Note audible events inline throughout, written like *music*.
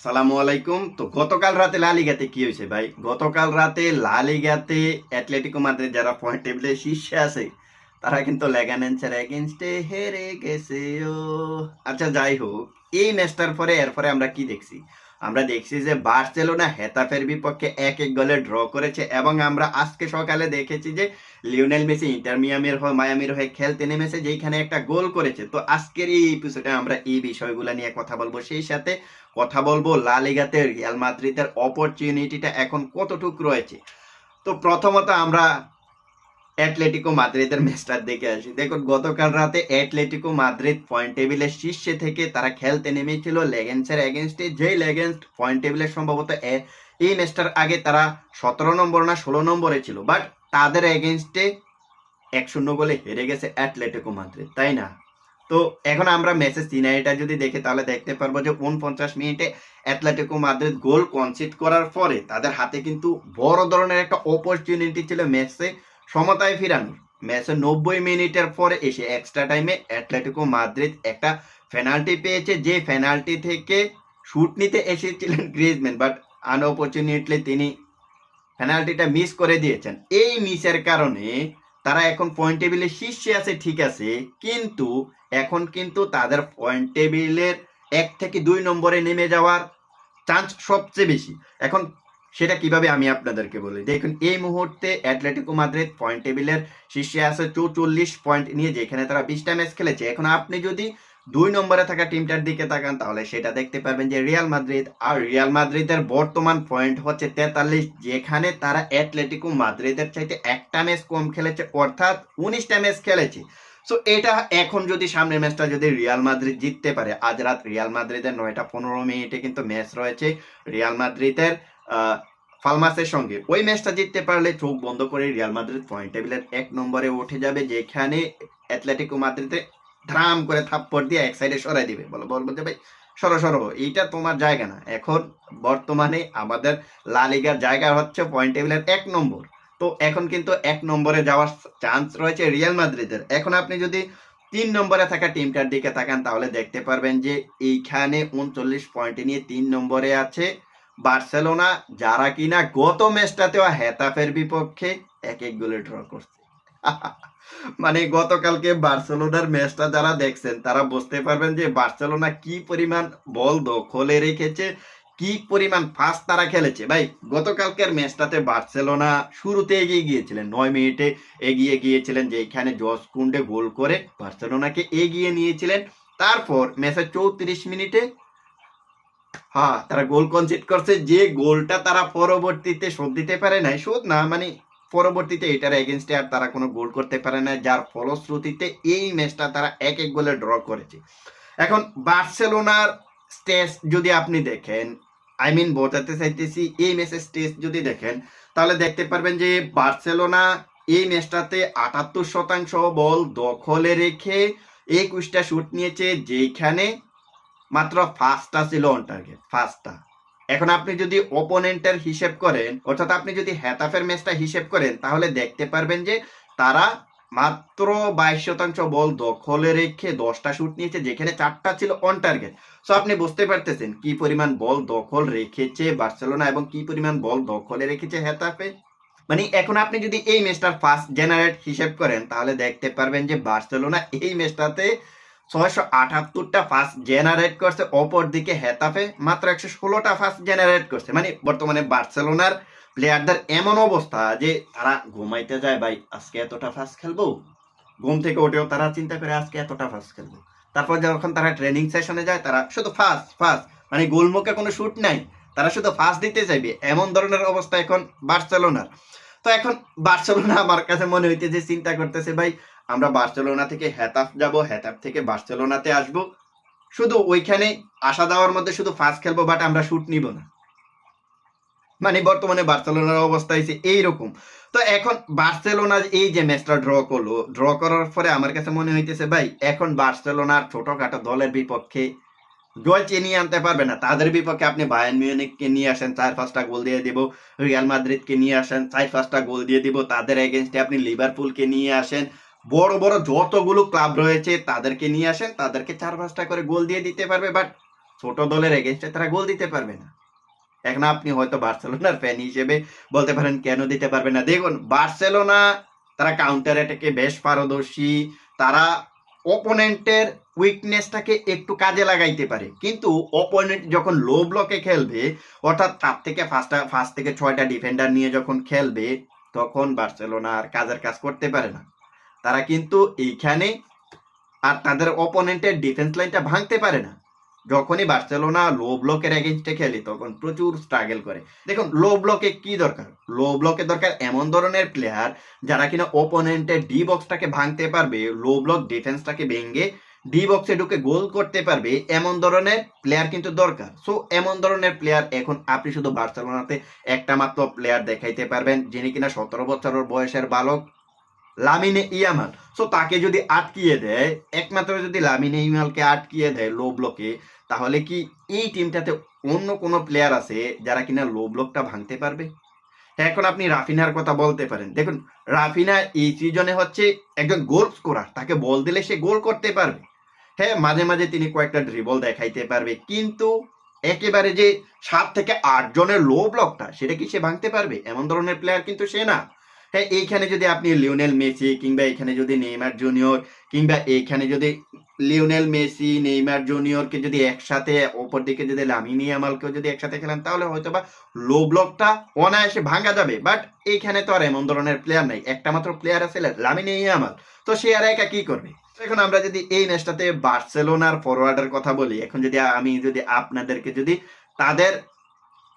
আসসালামু আলাইকুম। তো গতকাল রাতে লালিগাতে কি হয়েছে ভাই? গতকাল রাতে লালিগাতে অ্যাটলেটিকো মাদ্রিদ যারা পয়েন্ট টেবিলে শীর্ষে আছে, তারা কিন্তু লেগানেন্সের এগেনস্টে হেরে গেছে, ও। আচ্ছা যাই হোক, এই ম্যাচটার পরে, এরপরে আমরা কি দেখছি? আমরা দেখছি যে বার্সেলোনা হেতাফের বিপক্ষে এক এক গোলে ড্র করেছে এবং আমরা আজকে সকালে দেখেছি যে লিওনেল মেসি ইন্টার মিয়ামির হয়ে মায়ামির হয়ে খেলতে নেমেছে যেখানে একটা গোল করেছে। তো আজকের এই এপিসোডে আমরা এই বিষয়গুলো নিয়ে কথা বলব। সেই সাথে কথা বলব লা লিগাতে রিয়াল মাদ্রিদের অপরচুনিটিটা এখন কতটুক রয়েছে। তো প্রথমত আমরা অ্যাটলেটিকো মাদ্রিদের ম্যাচটা দেখে আসি। দেখুন, গতকাল রাতে অ্যাটলেটিকো মাদ্রিদ পয়েন্ট টেবিলের শীর্ষে থেকে তারা খেলতে নেমেছিল লেগেন্সের এগেনস্টে যেই লেগেন্স পয়েন্ট টেবিলের সম্ভবত এই ম্যাচটার আগে তারা সতেরো নম্বর না ষোলো নম্বরে ছিল। বাট তাদের এগেনস্টে এক শূন্য গোলে হেরে গেছে অ্যাটলেটিকো মাদ্রিদ, তাই না? তো এখন আমরা ম্যাচের সিনারিটা যদি দেখি, তাহলে দেখতে পারব যে উনপঞ্চাশ মিনিটে অ্যাটলেটিকো মাদ্রিদ গোল কনসিড করার পরে তাদের হাতে কিন্তু বড় ধরনের একটা অপরচুনিটি ছিল ম্যাচে। সমতায় ফিরানোর। ম্যাচের নব্বই মিনিটের পরে এসে এক্সট্রা টাইমে অ্যাটলেটিকো মাদ্রিদ একটা পেনাল্টি পেয়েছে, যে পেনাল্টি থেকে শুট নিতে এসেছিলেন গ্রিজম্যান বাট আনঅপরচুনিটলি তিনি পেনাল্টিটা মিস করে দিয়েছেন। এই মিসের কারণে তারা এখন পয়েন্ট টেবিলে শীর্ষে আছে, ঠিক আছে, কিন্তু এখন কিন্তু তাদের পয়েন্ট টেবিলের এক থেকে দুই নম্বরে নেমে যাওয়ার চান্স সবচেয়ে বেশি। এখন সেটা কীভাবে আমি আপনাদেরকে বলি? দেখুন, এই মুহূর্তে অ্যাটলেটিকো মাদ্রিদ পয়েন্ট টেবিলের শীর্ষে আছে চৌচল্লিশ পয়েন্ট নিয়ে যেখানে তারা বিশটা ম্যাচ খেলেছে। এখন আপনি যদি দুই নম্বরে থাকা টিমটার দিকে তাকান, তাহলে সেটা দেখতে পারবেন যে রিয়াল মাদ্রিদ আর রিয়াল মাদ্রিদের বর্তমান পয়েন্ট হচ্ছে তেতাল্লিশ, যেখানে তারা অ্যাটলেটিকো মাদ্রিদের চাইতে একটা ম্যাচ কম খেলেছে, অর্থাৎ উনিশটা ম্যাচ খেলেছে। সো এটা এখন যদি সামনের ম্যাচটা যদি রিয়াল মাদ্রিদ জিততে পারে, আজ রাত রিয়াল মাদ্রিদের নয়টা পনেরো মিনিটে কিন্তু ম্যাচ রয়েছে। রিয়াল মাদ্রিদের ফালমাসের সঙ্গে। ওই ম্যাচটা জিততে পারলে চোখ বন্ধ করে রিয়াল মাদ্রিদ পয়েন্ট টেবিলের এক নম্বরে উঠে যাবে, যেখানে অ্যাটলেটিকো মাদ্রিদে ধাম করে থাপ্পড় দিয়ে এক সাইডে সরাই দিবে। বলো বলব যে ভাই সরো সরো, এইটা তোমার জায়গা না। এখন বর্তমানে আমাদের লালিগার জায়গা হচ্ছে পয়েন্ট টেবিলের এক নম্বর। তো এখন কিন্তু এক নম্বরে যাওয়ার চান্স রয়েছে রিয়াল মাদ্রিদের। এখন আপনি যদি তিন নম্বরে থাকা টিমটার দিকে তাকান, তাহলে দেখতে পারবেন যে এইখানে উনচল্লিশ পয়েন্ট নিয়ে তিন নম্বরে আছে বার্সেলোনা যারা কিনা গত ম্যাচটাতেও হেতাফের বিপক্ষে এক এক গোলে ড্র করছে। *laughs* মানে গতকালকে বার্সেলোনার ম্যাচটা যারা দেখছেন, তারা বুঝতে পারবেন যে বার্সেলোনা কি পরিমাণ বল দখলে রেখেছে, কি পরিমাণ ফাস্ট তারা খেলেছে। ভাই, গতকালকের ম্যাচটাতে বার্সেলোনা শুরুতে এগিয়ে গিয়েছিলেন, নয় মিনিটে এগিয়ে গিয়েছিলেন যেখানে জস কুন্ডে গোল করে বার্সেলোনাকে এগিয়ে নিয়েছিলেন। তারপর ম্যাচের চৌত্রিশ মিনিটে হ্যাঁ তারা গোল কনসিড করছে। যে গোলটা তারা পরবর্তীতে শোধ দিতে পারে নাই, শোধ না মানে পরবর্তীতে এটার এগেনস্টে আর তারা কোনো গোল করতে পারে না যার ফলশ্রুতিতে এই ম্যাচটা তারা এক এক গোলে ড্র করেছে। এখন বার্সেলোনার স্টেজ যদি আপনি দেখেন আই মিন বোঝাতে চাইতেছি, এই ম্যাচের স্টেজ যদি দেখেন, তাহলে দেখতে পারবেন যে বার্সেলোনা এই ম্যাচটাতে আটাত্তর শতাংশ বল দখলে রেখে একুশটা শুট নিয়েছে যেখানে মাত্র ফার্স্টটা ছিল অন টার্গেট ফার্স্টটা এখন আপনি যদি ওপোনেন্টের হিসেব করেন, অর্থাৎ আপনি যদি হেতাফের ম্যাচটা হিসেব করেন, তাহলে দেখতে পারবেন যে তারা মাত্র বাইশ শতাংশ বল দখলে রেখে দশটা শুট নিয়েছে, যেখানে চারটা ছিল অন টার্গেট সো আপনি বুঝতে পারতেছেন কি পরিমাণ বল দখল রেখেছে বার্সেলোনা এবং কি পরিমাণ বল দখলে রেখেছে হেতাফে মানে এখন আপনি যদি এই ম্যাচটার ফার্স্ট জেনারেট হিসেব করেন, তাহলে দেখতে পারবেন যে বার্সেলোনা এই ম্যাচটাতে ছয়শো আটাত্তরটা ফার্স্ট জেনারেট করছে অপর দিকে হেতাফে মাত্র একশো ষোলোটা ফার্স্ট জেনারেট করছে। মানে বর্তমানে বার্সেলোনার প্লেয়ারদের এমন অবস্থা যে তারা ঘুমাইতে যায়, ভাই, আজকে এতটা ফার্স্ট খেলব? ঘুম থেকে উঠেও তারা চিন্তা করে, আজকে এতটা ফার্স্ট খেলব? তারপর যখন তারা ট্রেনিং সেশনে যায়, তারা শুধু ফার্স্ট ফার্স্ট মানে গোলমুখে কোনো শুট নাই। তারা শুধু ফার্স্ট দিতে চাইবে, এমন ধরনের অবস্থা এখন বার্সেলোনার। তো এখন বার্সেলোনা আমার কাছে মনে হইতে যে চিন্তা করতেছে, ভাই আমরা বার্সেলোনা থেকে হেতাফ যাব, হেতাফ থেকে বার্সেলোনাতে আসব। শুধু ওইখানে আসা যাওয়ার মধ্যে শুধু ফার্স্ট খেলব বাট আমরা শুট নিব না। মানে বর্তমানে বার্সেলোনার অবস্থা হয়েছে এইরকম। তো এখন বার্সেলোনা এই যে ম্যাচটা ড্র করল ড্র করার পরে আমার কাছে মনে হইতেছে, ভাই, এখন বার্সেলোনার ছোটখাটো দলের বিপক্ষে জয় চিনিয়ে আনতে পারবে না। তাদের বিপক্ষে আপনি বায়ান মিউনিককে নিয়ে আসেন, চার পাঁচটা গোল দিয়ে দিব। রিয়াল মাদ্রিদকে নিয়ে আসেন, চার পাঁচটা গোল দিয়ে দিব। তাদের এগেনস্টে আপনি লিভারপুলকে নিয়ে আসেন। বড় বড় যতগুলো ক্লাব রয়েছে, তাদেরকে নিয়ে আসেন, তাদেরকে চার পাঁচটা করে গোল দিয়ে দিতে পারবে, বাট ছোট দলের এগেনস্টে তারা গোল দিতে পারবে না। এখন আপনি হয়তো বার্সেলোনার ফ্যান হিসেবে বলতে পারেন, কেন দিতে পারবে না? দেখুন, বার্সেলোনা, তারা কাউন্টার অ্যাটাকে বেশ পারদর্শী, তারা অপোনেন্টের উইকনেসটাকে একটু কাজে লাগাইতে পারে। কিন্তু অপোনেন্ট যখন লো ব্লকে খেলবে, অর্থাৎ তার থেকে ফার্স্ট ফার্স্ট থেকে ছয়টা ডিফেন্ডার নিয়ে যখন খেলবে, তখন বার্সেলোনা আর কাজের কাজ করতে পারে না। তারা কিন্তু এইখানে আর তাদের অপোনেন্টের ডিফেন্স লাইনটা ভাঙতে পারে না। যখনই বার্সেলোনা লো ব্লকের এগেনস্টে খেলে, তখন প্রচুর স্ট্রাগল করে। দেখুন লো ব্লকে কি দরকার? লো ব্লকে দরকার এমন ধরনের প্লেয়ার যারা কিনা ওপোনেন্টের ডি বক্সটাকে ভাঙতে পারবে লো ব্লক ডিফেন্সটাকে ভেঙে ডি বক্সে ঢুকে গোল করতে পারবে, এমন ধরনের প্লেয়ার কিন্তু দরকার। সো এমন ধরনের প্লেয়ার এখন আপনি শুধু বার্সেলোনাতে একটা মাত্র প্লেয়ার দেখাইতে পারবেন, যিনি কিনা সতেরো বছরের বয়সের বালক। Lamine Yamal. সো তাকে যদি আটকিয়ে দেয়, একমাত্র যদি লামিনে ইয়ামালকে আটকিয়ে দেয় লো ব্লকে তাহলে কি এই টিমটাতে অন্য কোনো প্লেয়ার আছে যারা কিনা লো ব্লকটা ভাঙতে পারবে? এখন আপনি রাফিনার কথা বলতে পারেন। দেখুন, রাফিনা এই সিজনে হচ্ছে একজন গোল স্কোরার তাকে বল দিলে সে গোল করতে পারবে। হ্যাঁ মাঝে মাঝে তিনি কয়েকটা ড্রিবল দেখাইতে পারবে, কিন্তু একেবারে যে সাত থেকে আট জনের লো ব্লকটা সেটা কি সে ভাঙতে পারবে? এমন ধরনের প্লেয়ার কিন্তু সে না। হ্যাঁ এইখানে যদি আপনি লিওনেল মেসি কিংবা এখানে যদি নেইমার জুনিয়র কিংবা এইখানে যদি লিওনেল মেসি, নেইমার জুনিয়রকে যদি একসাথে ওপর দিকে যদি লামিনি আমালকেও যদি একসাথে খেলেন, তাহলে হয়তো বা লো ব্লকটা অনায়াসে ভাঙা যাবে। বাট এইখানে তো আর এমন ধরনের প্লেয়ার নাই। একটা মাত্র প্লেয়ার আছে লামিনি আমাল তো সে আর একা কি করবে? এখন আমরা যদি এই ম্যাচটাতে বার্সেলোনার ফরওয়ার্ডের কথা বলি, এখন যদি আমি যদি আপনাদেরকে যদি তাদের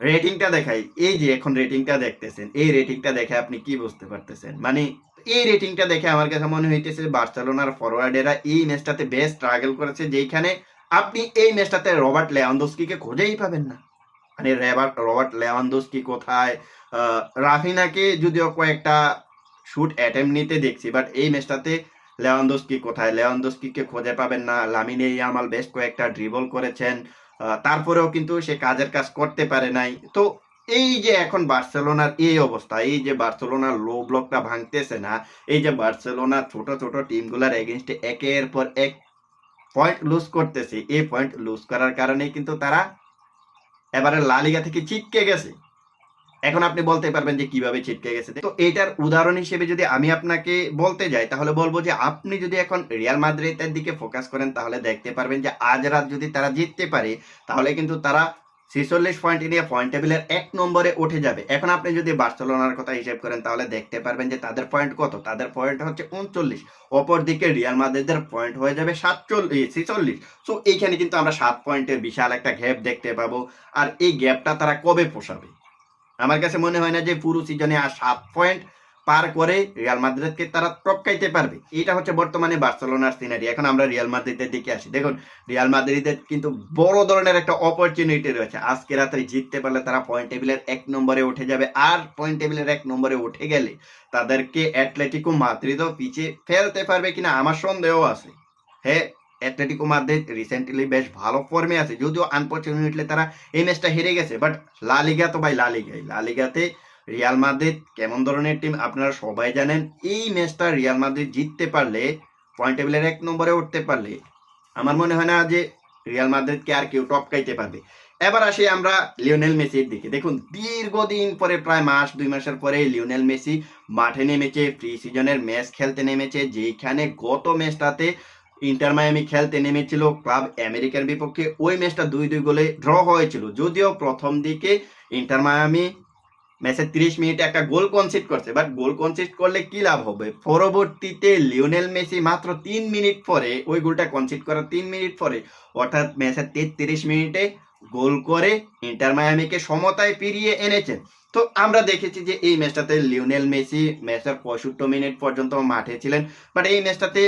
রেটিংটা দেখাই। এই যে এখন রেটিংটা দেখতেছেন, এই রেটিংটা দেখে আপনি কি বুঝতে পারতেছেন? মানে এই রেটিংটা দেখে আমার কাছে মনে হইতেছে বার্সেলোনার ফরওয়ার্ডেরা এই ম্যাচটাতে বেশ স্ট্রাগল করেছে যেখানে আপনি এই ম্যাচটাতে রবার্ট লেওয়ান্দোস্কিকে খুঁজেই পাবেন না। মানে রবার্ট রবার্ট লেওয়ান্দোস্কি কোথায়? রাফিনাকে যদিও কয়েকটা শুট অ্যাটেম্প নিতে দেখছি বাট এই ম্যাচটাতে লেওয়ান্দোস্কি কোথায়? লেওয়ান্দোস্কিকে খুঁজে পাবেন না। লামিনে ইয়ামাল বেশ কয়েকটা ড্রিবল করেছেন। তারপরেও কিন্তু সে কাজের কাজ করতে পারে নাই। তো এই যে এখন বার্সেলোনার এই অবস্থা, এই যে বার্সেলোনার লো ব্লকটা ভাঙতেছে না, এই যে বার্সেলোনা ছোট ছোট টিমগুলার এগেনস্টে একের পর এক পয়েন্ট লুজ করতেছে, এই পয়েন্ট লুজ করার কারণে কিন্তু তারা এবারে লালিগা থেকে ছিটকে গেছে। এখন আপনি বলতে পারবেন যে কীভাবে ছিটকে গেছে। তো এটার উদাহরণ হিসেবে যদি আমি আপনাকে বলতে যাই, তাহলে বলব যে আপনি যদি এখন রিয়াল মাদ্রিদের দিকে ফোকাস করেন, তাহলে দেখতে পারবেন যে আজ রাত যদি তারা জিততে পারে, তাহলে কিন্তু তারা ছেচল্লিশ পয়েন্ট নিয়ে পয়েন্ট টেবিলের এক নম্বরে উঠে যাবে। এখন আপনি যদি বার্সেলোনার কথা হিসেব করেন, তাহলে দেখতে পারবেন যে তাদের পয়েন্ট কত? তাদের পয়েন্ট হচ্ছে উনচল্লিশ। অপর দিকে রিয়াল মাদ্রিদের পয়েন্ট হয়ে যাবে সাতচল্লিশ ছেচল্লিশ। সো এইখানে কিন্তু আমরা সাত পয়েন্টের বিশাল একটা গ্যাপ দেখতে পাবো। আর এই গ্যাপটা তারা কবে পোষাবে? আমার কাছে মনে হয় না যে পুরো সিজনে আর সাত পয়েন্ট পার করে রিয়াল মাদ্রিদকে তারা টপকাইতে পারবে। এটা হচ্ছে বর্তমানে বার্সেলোনার সিনারি এখন আমরা রিয়াল মাদ্রিদের দিকে আসি। দেখুন রিয়াল মাদ্রিদের কিন্তু বড় ধরনের একটা অপরচুনিটি রয়েছে। আজকে রাত্রে জিততে পারলে তারা পয়েন্ট টেবিলের এক নম্বরে উঠে যাবে। আর পয়েন্ট টেবিলের এক নম্বরে উঠে গেলে তাদেরকে অ্যাটলেটিকো মাদ্রিদও পিছিয়ে ফেলতে পারবে কিনা আমার সন্দেহ আছে। হ্যাঁ অ্যাটলেটিকো মাদ্রিদ রিসেন্টলি বেশ ভালো ফর্মে আছে। যদিও আনফর্চুনেটলি তারা এই ম্যাচটা হেরে গেছে বাট লা লিগা তো ভাই লা লিগাই লা লিগাতে রিয়াল মাদ্রিদ কেমন ধরনের টিম আপনারা সবাই জানেন, এই ম্যাচটা রিয়াল মাদ্রিদ জিততে পারলে পয়েন্ট টেবিলের এক নম্বরে উঠতে পারলে, আমার মনে হয় না যে রিয়াল মাদ্রিদকে আর কেউ টপকাইতে পারবে। এবার আসি আমরা লিওনেল মেসির দিকে। দেখুন, দীর্ঘদিন পরে, প্রায় মাস, দুই মাসের পরে লিওনেল মেসি মাঠে নেমেছে প্রি সিজনের ম্যাচ খেলতে নেমেছে যেখানে গত ম্যাচটাতে ইন্টার মায়ামি খেলতে নেমেছিল ক্লাব আমেরিকার বিপক্ষে। ওই ম্যাচটা দুই দুই গোলে ড্র হয়েছিল। যদিও প্রথম দিকে ইন্টার মায়ামি ম্যাচের তিরিশ মিনিটে একটা গোল কনসিড করছে বাট গোল কনসিড করলে কি লাভ হবে? পরবর্তীতে লিওনেল মেসি মাত্র তিন মিনিট পরে, ওই গোলটা কনসিড করার তিন মিনিট পরে, অর্থাৎ ম্যাচের তেত্রিশ মিনিটে গোল করে ইন্টার মায়ামিকে সমতায় ফিরিয়ে এনেছেন। তো আমরা দেখেছি যে এই ম্যাচটাতে লিওনেল মেসি ম্যাচের পঁয়ষট্টি মিনিট পর্যন্ত মাঠে ছিলেন বাট এই ম্যাচটাতে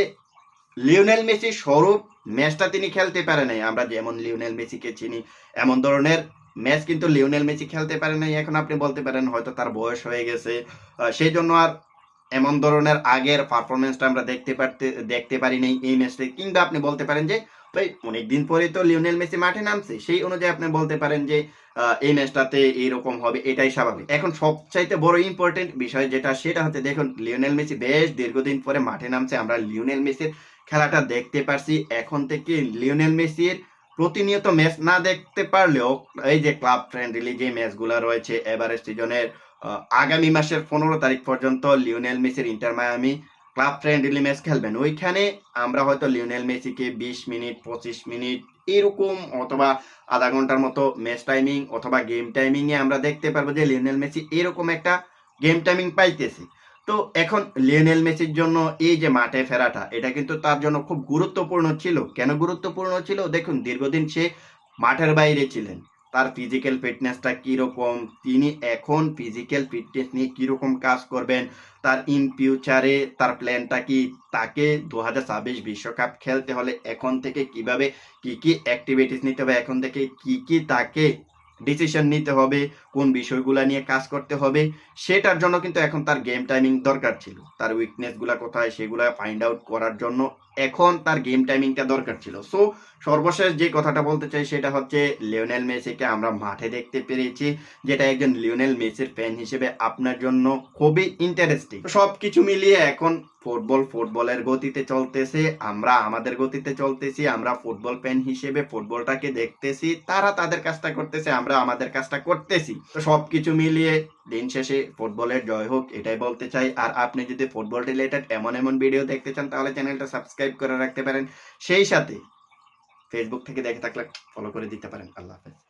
লিওনেল মেসি স্বরূপ ম্যাচটা তিনি খেলতে পারে নাই। আমরা যেমন লিওনেল মেসিকে চিনি, এমন ধরনের ম্যাচ কিন্তু লিওনেল মেসি খেলতে পারে নাই। এখন আপনি বলতে পারেন, হয়তো তার বয়স হয়ে গেছে। সেই জন্য আর এমন ধরনের আগের পারফরমেন্সটা আমরা দেখতে পারতে, দেখতে পারি নাই এই ম্যাচে। কিংবা আপনি বলতে পারেন যে ভাই অনেকদিন পরে তো লিওনেল মেসি মাঠে নামছে। সেই অনুযায়ী আপনি বলতে পারেন যে এই ম্যাচটাতে এইরকম হবে, এটাই স্বাভাবিক। এখন সবচাইতে বড় ইম্পর্টেন্ট বিষয় যেটা, সেটা হচ্ছে দেখুন, লিওনেল মেসি বেশ দীর্ঘদিন পরে মাঠে নামছে। আমরা লিওনেল মেসির খেলাটা দেখতে পারছি। এখন থেকে লিওনেল মেসির প্রতিনিয়ত ম্যাচ না দেখতে পারলেও এই যে ক্লাব ফ্রেন্ডলি যে ম্যাচগুলো রয়েছে এবারের সিজনের আগামী মাসের পনেরো তারিখ পর্যন্ত লিওনেল মেসির Inter Miami club friendly match খেলবেন। ওইখানে আমরা হয়তো লিওনেল মেসিকে বিশ মিনিট, পঁচিশ মিনিট এরকম অথবা আধা ঘণ্টার মতো ম্যাচ টাইমিং অথবা গেম টাইমিংয়ে আমরা দেখতে পারব যে লিওনেল মেসি এরকম একটা গেম টাইমিং পাইতেছে। তো এখন লিওনেল মেসির জন্য এই যে মাঠে ফেরাটা, এটা কিন্তু তার জন্য খুব গুরুত্বপূর্ণ ছিল। কেন গুরুত্বপূর্ণ ছিল? দেখুন, দীর্ঘদিন সে মাঠের বাইরে ছিলেন। তার ফিজিক্যাল ফিটনেসটা কীরকম? তিনি এখন ফিজিক্যাল ফিটনেস নিয়ে কীরকম কাজ করবেন? তার ইন ফিউচারে তার প্ল্যানটা কি? তাকে দু হাজার বিশ্বকাপ খেলতে হলে এখন থেকে কীভাবে কি কি অ্যাক্টিভিটিস নিতে হবে? এখন থেকে কি কি তাকে ডিসিশন নিতে হবে, কোন বিষয়গুলো নিয়ে কাজ করতে হবে, সেটার জন্য কিন্তু এখন তার গেম টাইমিং দরকার ছিল। তার উইকনেসগুলো কোথায় সেগুলো ফাইন্ড আউট করার জন্য এখন তার গেম টাইমিংটা দরকার ছিল। সো সর্বশেষ যে কথাটা বলতে চাই সেটা হচ্ছে লিওনেল মেসিকে আমরা মাঠে দেখতে পেরেছি, যেটা একজন লিওনেল মেসির ফ্যান হিসেবে আপনার জন্য খুবই ইন্টারেস্টিং সব কিছু মিলিয়ে এখন ফুটবল ফুটবলের গতিতে চলতেছে, আমরা আমাদের গতিতে চলতেছি, আমরা ফুটবল ফ্যান হিসেবে ফুটবলটাকে দেখতেছি, তারা তাদের কাজটা করতেছে, আমরা আমাদের কাজটা করতেছি। তো সবকিছু মিলিয়ে দিন শেষে ফুটবলের জয় হোক, এটাই বলতে চাই। আর আপনি যদি ফুটবল রিলেটেড এমন এমন ভিডিও দেখতে চান, তাহলে চ্যানেলটা সাবস্ক্রাইব করে রাখতে পারেন। সেই সাথে ফেসবুক থেকে দেখে থাকলে ফলো করে দিতে পারেন। আল্লাহ হাফেজ।